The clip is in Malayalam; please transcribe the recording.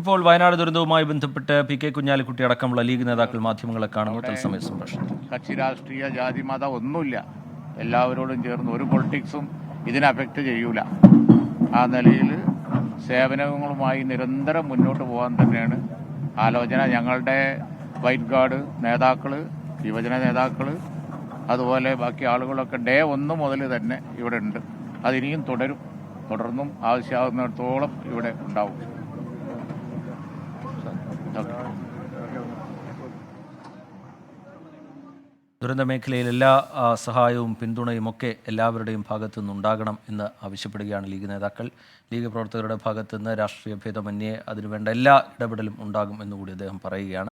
ഇപ്പോൾ വയനാട് ദുരന്തവുമായി ബന്ധപ്പെട്ട് പി കെ കുഞ്ഞാലിക്കുട്ടി അടക്കമുള്ള ലീഗ് നേതാക്കൾ മാധ്യമങ്ങളെ കാണുന്നു തത്സമയ സംഭാഷണം കക്ഷി രാഷ്ട്രീയ ജാതി മത ഒന്നുമില്ല. എല്ലാവരോടും ചേർന്ന് ഒരു പൊളിറ്റിക്സും ഇതിനെ അഫക്റ്റ് ചെയ്യൂല. ആ നിലയിൽ സേവനങ്ങളുമായി നിരന്തരം മുന്നോട്ട് പോകാൻ തന്നെയാണ് ആലോചന. ഞങ്ങളുടെ വൈറ്റ് ഗാർഡ് നേതാക്കൾ യുവജന നേതാക്കൾ അതുപോലെ ബാക്കി ആളുകളൊക്കെ ഡേ ഒന്ന് മുതൽ തന്നെ ഇവിടെ ഉണ്ട്. അതിനിയും തുടരും. തുടർന്നും ആവശ്യമാകുന്നിടത്തോളം ഇവിടെ ഉണ്ടാവും. ദുരന്ത മേഖലയിൽ എല്ലാ സഹായവും പിന്തുണയും ഒക്കെ എല്ലാവരുടെയും ഭാഗത്തു നിന്നുണ്ടാകണം എന്ന് ആവശ്യപ്പെടുകയാണ് ലീഗ് നേതാക്കൾ. ലീഗ് പ്രവർത്തകരുടെ ഭാഗത്തു നിന്ന് രാഷ്ട്രീയ ഭേദമന്യേ അതിനുവേണ്ട എല്ലാ ഇടപെടലും ഉണ്ടാകും എന്നുകൂടി അദ്ദേഹം പറയുകയാണ്.